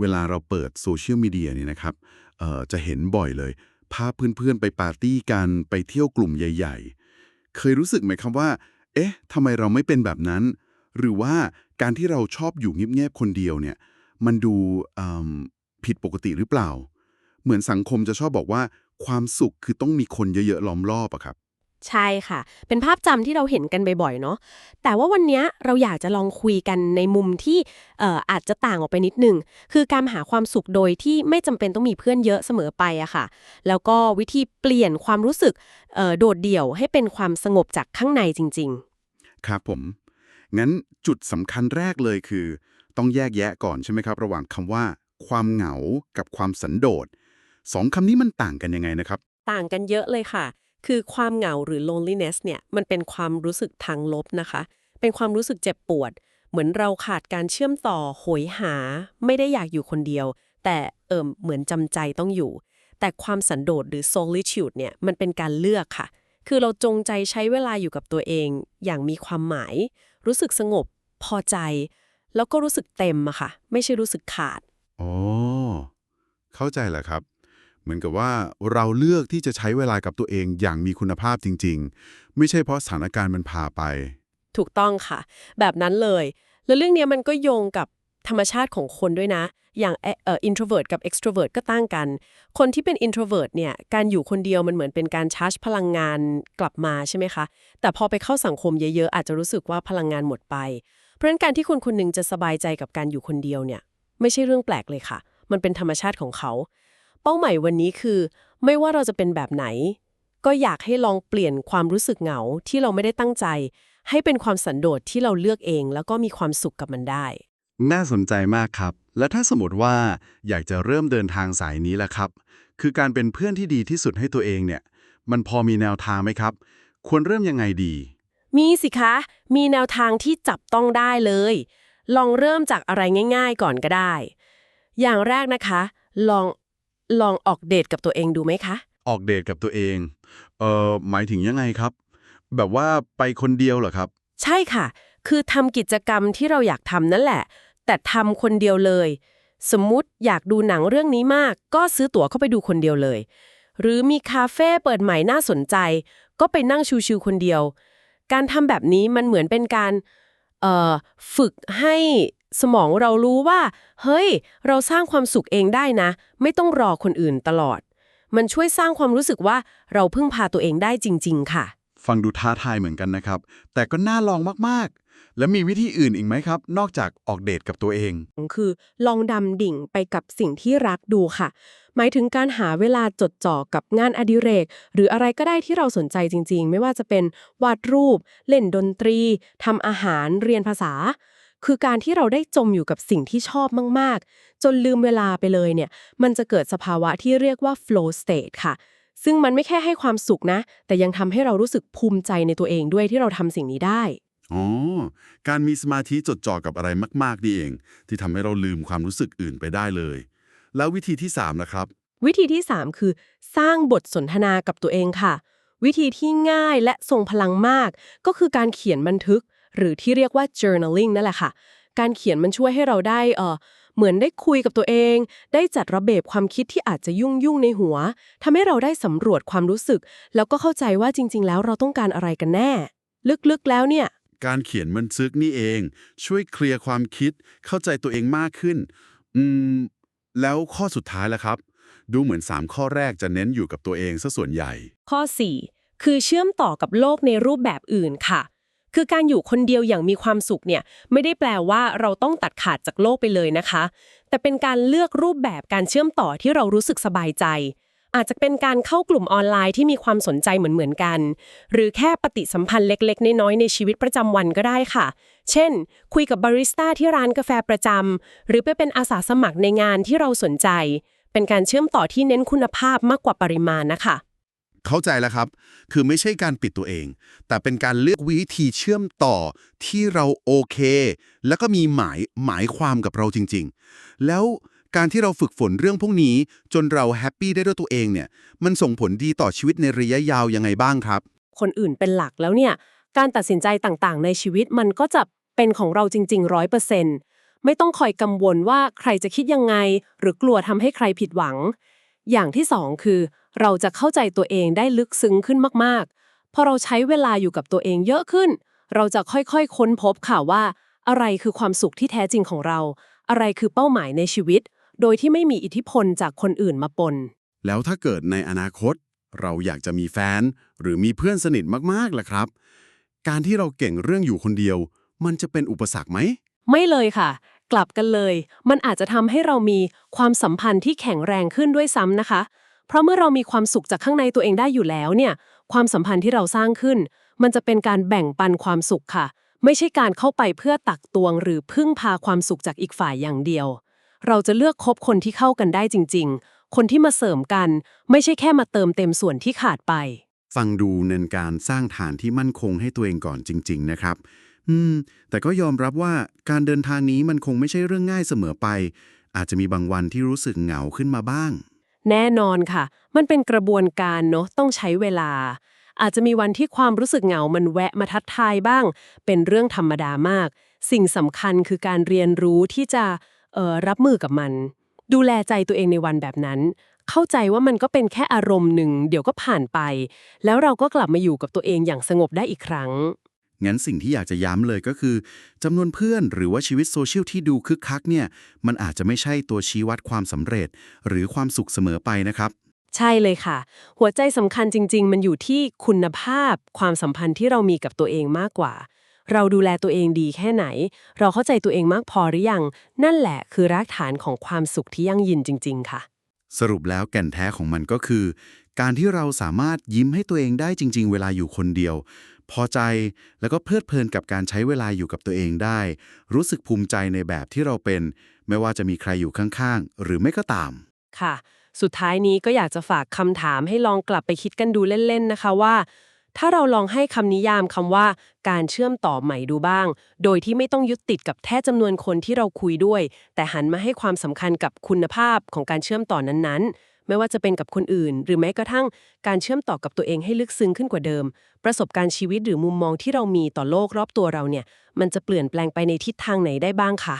เวลาเราเปิดโซเชียลมีเดียเนี่ยนะครับเอ่อจะเห็นบ่อยเลย ภาพเพื่อนๆ ไปปาร์ตี้กันไปเที่ยวกลุ่มใหญ่ ๆ เคยรู้สึกไหมครับว่า เอ๊ะทำไมเราไม่เป็นแบบนั้น หรือว่าการที่เราชอบอยู่เงียบๆคนเดียวเนี่ยมันดูอืมผิดปกติหรือเปล่า เหมือนสังคมจะชอบบอกว่าความสุขคือต้องมีคนเยอะๆล้อมรอบอะครับ ใช่ค่ะ เป็นภาพจำที่เราเห็นกันบ่อยๆเนาะ แต่ว่าวันเนี้ยเราอยากจะลองคุยกันในมุมที่เอ่ออาจจะต่างออกไปนิดนึง คือการหาความสุขโดยที่ไม่จำเป็นต้องมีเพื่อนเยอะเสมอไปอะค่ะ แล้วก็วิธีเปลี่ยนความรู้สึกเอ่อโดดเดี่ยวให้เป็นความสงบจากข้างในจริงครับผม งั้นจุดสำคัญแรกเลยคือ ต้องแยกแยะก่อนใช่ไหมครับ ระหว่างคำว่า ความเหงากับความสันโดษสองคำนี้มันต่างกันยังไงนะครับๆต่างกันเยอะเลยค่ะ คือความเหงาหรือ loneliness เนี่ยมันเป็นความรู้สึกทางลบนะคะ เป็นความรู้สึกเจ็บปวด เหมือนเราขาดการเชื่อมต่อโหยหา ไม่ได้อยากอยู่คนเดียว แต่เอิมเหมือนจำใจต้องอยู่ แต่ความสันโดษหรือ solitude เนี่ยมันเป็นการเลือกค่ะ คือเราจงใจใช้เวลาอยู่กับตัวเอง อย่างมีความหมาย รู้สึกสงบ พอใจ แล้วก็รู้สึกเต็มอะค่ะ ไม่ใช่รู้สึกขาดอ๋อเข้าใจแหละครับ เหมือนกับว่าเราเลือกที่จะใช้เวลากับตัวเองอย่างมีคุณภาพจริง ๆ ไม่ใช่เพราะสถานการณ์มันพาไป ถูกต้องค่ะ แบบนั้นเลย แล้วเรื่องนี้มันก็โยงกับธรรมชาติของคนด้วยนะ อย่างเอ่อ introvert กับ extrovert ก็ตั้งกัน คนที่เป็น introvert เนี่ย การอยู่คนเดียวมันเหมือนเป็นการชาร์จพลังงานกลับมาใช่ไหมคะ แต่พอไปเข้าสังคมเยอะๆ อาจจะรู้สึกว่าพลังงานหมดไป เพราะฉะนั้นการที่คนคนหนึ่งจะสบายใจกับการอยู่คนเดียวเนี่ย ไม่ใช่เรื่องแปลกเลยค่ะ มันเป็นธรรมชาติของเขา เป้าหมายวันนี้คือ ไม่ว่าเราจะเป็นแบบไหน ก็อยากให้ลองเปลี่ยนความรู้สึกเหงาที่เราไม่ได้ตั้งใจ ให้เป็นความสันโดษที่เราเลือกเอง แล้วก็มีความสุขกับมันได้ น่าสนใจมากครับ และถ้าสมมติว่าอยากจะเริ่มเดินทางสายนี้แหละครับ คือการเป็นเพื่อนที่ดีที่สุดให้ตัวเองเนี่ย มันพอมีแนวทางไหมครับ ควรเริ่มยังไงดี มีสิคะ มีแนวทางที่จับต้องได้เลย ลองเริ่มจากอะไรง่าย ๆ ก่อนก็ได้ อย่างแรกนะคะ ลอง ลองออกเดทกับตัวเองดูไหมคะ ออกเดทกับตัวเอง เอ่อ หมายถึงยังไงครับ แบบว่าไปคนเดียวเหรอครับ ใช่ค่ะ คือทำกิจกรรมที่เราอยากทำนั่นแหละ แต่ทำคนเดียวเลย สมมุติอยากดูหนังเรื่องนี้มาก ก็ซื้อตั๋วเข้าไปดูคนเดียวเลย หรือมีคาเฟ่เปิดใหม่น่าสนใจ ก็ไปนั่งชิวๆคนเดียว การทำแบบนี้มันเหมือนเป็นการ เอ่อ ฝึกให้ สมองเรารู้ว่า เฮ้ย เราสร้างความสุขเองได้นะ ไม่ต้องรอคนอื่นตลอด มันช่วยสร้างความรู้สึกว่าเราพึ่งพาตัวเองได้จริง ๆ ค่ะ ฟังดูท้าทายเหมือนกันนะครับ แต่ก็น่าลองมากๆ แล้วมีวิธีอื่นอีกไหมครับ นอกจากออกเดทกับตัวเอง คือลองดำดิ่งไปกับสิ่งที่รักดูค่ะ หมายถึงการหาเวลาจดจ่อกับงานอดิเรก หรืออะไรก็ได้ที่เราสนใจจริง ๆ ไม่ว่าจะเป็นวาดรูป เล่นดนตรีทำอาหารเรียนภาษา คือการที่เราได้จมอยู่กับสิ่งที่ชอบมาก ๆ จนลืมเวลาไปเลยเนี่ย มันจะเกิดสภาวะที่เรียกว่า flow state ค่ะ ซึ่งมันไม่แค่ให้ความสุขนะ แต่ยังทำให้เรารู้สึกภูมิใจในตัวเองด้วยที่เราทำสิ่งนี้ได้ อ๋อ การมีสมาธิจดจ่อกับอะไรมากๆนี่เอง ที่ทำให้เราลืมความรู้สึกอื่นไปได้เลย แล้ววิธีที่3นะครับ วิธีที่ 3 คือ สร้างบทสนทนากับตัวเองค่ะ วิธีที่ง่ายและทรงพลังมาก ก็คือการเขียนบันทึก หรือที่เรียกว่า journaling นั่นแหละค่ะ การเขียนมันช่วยให้เราได้เออเหมือนได้คุยกับตัวเอง ได้จัดระเบียบความคิดที่อาจจะยุ่งยุ่งๆในหัวทำให้เราได้สำรวจความรู้สึก แล้วก็เข้าใจว่าจริง ๆ แล้วเราต้องการอะไรกันแน่ ลึกๆแล้วเนี่ยการเขียนบันทึกนี่เอง ช่วยเคลียร์ความคิดเข้าใจตัวเองมากขึ้น อืม แล้วข้อสุดท้ายล่ะครับ ดูเหมือน 3 ข้อแรกจะเน้นอยู่กับตัวเองซะส่วนใหญ่ ข้อ 4 คือเชื่อมต่อกับโลกในรูปแบบอื่นค่ะ คือการอยู่คนเดียวอย่างมีความสุขเนี่ยไม่ได้แปลว่าเราต้องตัดขาดจากโลกไปเลยนะคะ แต่เป็นการเลือกรูปแบบการเชื่อมต่อที่เรารู้สึกสบายใจ อาจจะเป็นการเข้ากลุ่มออนไลน์ที่มีความสนใจเหมือนๆกัน หรือแค่ปฏิสัมพันธ์เล็กๆ น้อยๆในชีวิตประจำวันก็ได้ค่ะ เช่น คุยกับบาริสต้าที่ร้านกาแฟประจำหรือไปเป็นอาสาสมัครในงานที่เราสนใจ เป็นการเชื่อมต่อที่เน้นคุณภาพมากกว่าปริมาณนะคะ เข้าใจแล้วครับ คือไม่ใช่การปิดตัวเอง แต่เป็นการเลือกวิธีเชื่อมต่อที่เราโอเค แล้วก็มีหมายหมายความกับเราจริง ๆ แล้วการที่เราฝึกฝนเรื่องพวกนี้ จนเราแฮปปี้ได้ด้วยตัวเองเนี่ย มันส่งผลดีต่อชีวิตในระยะยาวยังไงบ้างครับ คนอื่นเป็นหลักแล้วเนี่ย การตัดสินใจต่างๆ ในชีวิตมันก็จะเป็นของเราจริงๆร้อยเปอร์เซ็นต์ไม่ต้องคอยกังวลว่าใครจะคิดยังไง หรือกลัวทำให้ใครผิดหวัง อย่างที่สองคือ เราจะเข้าใจตัวเองได้ลึกซึ้งขึ้นมากๆ พอเราใช้เวลาอยู่กับตัวเองเยอะขึ้น เราจะค่อยๆ ค้นพบค่ะว่า อะไรคือความสุขที่แท้จริงของเรา อะไรคือเป้าหมายในชีวิต โดยที่ไม่มีอิทธิพลจากคนอื่นมาปน แล้วถ้าเกิดในอนาคต เราอยากจะมีแฟน หรือมีเพื่อนสนิทมากๆล่ะครับ การที่เราเก่งเรื่องอยู่คนเดียว มันจะเป็นอุปสรรคไหม ไม่เลยค่ะ กลับกันเลย มันอาจจะทำให้เรามีความสัมพันธ์ที่แข็งแรงขึ้นด้วยซ้ำนะคะ เพราะเมื่อเรามีความสุขจากข้างในตัวเองได้อยู่แล้วเนี่ย ความสัมพันธ์ที่เราสร้างขึ้น มันจะเป็นการแบ่งปันความสุขค่ะ ไม่ใช่การเข้าไปเพื่อตักตวง หรือพึ่งพาความสุขจากอีกฝ่ายอย่างเดียว เราจะเลือกคบคนที่เข้ากันได้จริง ๆ คนที่มาเสริมกัน ไม่ใช่แค่มาเติมเต็มส่วนที่ขาดไป ฟังดูเน้นการสร้างฐานที่มั่นคงให้ตัวเองก่อนจริง ๆ นะครับ อืม แต่ก็ยอมรับว่าการเดินทางนี้มันคงไม่ใช่เรื่องง่ายเสมอไป อาจจะมีบางวันที่รู้สึกเหงาขึ้นมาบ้าง แน่นอนค่ะ มันเป็นกระบวนการเนาะต้องใช้เวลา อาจจะมีวันที่ความรู้สึกเหงามันแวะมาทัดทายบ้าง เป็นเรื่องธรรมดามาก สิ่งสำคัญคือการเรียนรู้ที่จะเอ่อรับมือกับมัน ดูแลใจตัวเองในวันแบบนั้น เข้าใจว่ามันก็เป็นแค่อารมณ์หนึ่ง เดี๋ยวก็ผ่านไป แล้วเราก็กลับมาอยู่กับตัวเองอย่างสงบได้อีกครั้ง งั้นสิ่งที่อยากจะย้ำเลยก็คือจำนวนเพื่อนหรือว่าชีวิตโซเชียลที่ดูคึกคักเนี่ยมันอาจจะไม่ใช่ตัวชี้วัดความสำเร็จ หรือความสุขเสมอไปนะครับ ใช่เลยค่ะ หัวใจสำคัญจริง ๆ มันอยู่ที่คุณภาพ ความสัมพันธ์ที่เรามีกับตัวเองมากกว่า เราดูแลตัวเองดีแค่ไหน เราเข้าใจตัวเองมากพอหรือยัง นั่นแหละคือรากฐานของความสุขที่ยั่งยืนจริง ๆ ค่ะ สรุปแล้วแก่นแท้ของมันก็คือ การที่เราสามารถยิ้มให้ตัวเองได้จริง ๆ เวลาอยู่คนเดียว พอใจแล้วก็เพลิดเพลินกับการใช้เวลาอยู่กับตัวเองได้ รู้สึกภูมิใจในแบบที่เราเป็น ไม่ว่าจะมีใครอยู่ข้างๆ หรือไม่ก็ตาม ค่ะ สุดท้ายนี้ก็อยากจะฝากคำถามให้ลองกลับไปคิดกันดูเล่น ๆ นะคะว่า ถ้าเราลองให้คำนิยามคำว่าการเชื่อมต่อใหม่ดูบ้าง โดยที่ไม่ต้องยึดติดกับแท้จำนวนคนที่เราคุยด้วย แต่หันมาให้ความสำคัญกับคุณภาพของการเชื่อมต่อนั้นๆ ไม่ว่าจะเป็นกับคนอื่น หรือแม้กระทั่งการเชื่อมต่อกับตัวเองให้ลึกซึ้งขึ้นกว่าเดิม ประสบการณ์ชีวิตหรือมุมมองที่เรามีต่อโลกรอบตัวเราเนี่ย มันจะเปลี่ยนแปลงไปในทิศทางไหนได้บ้างคะ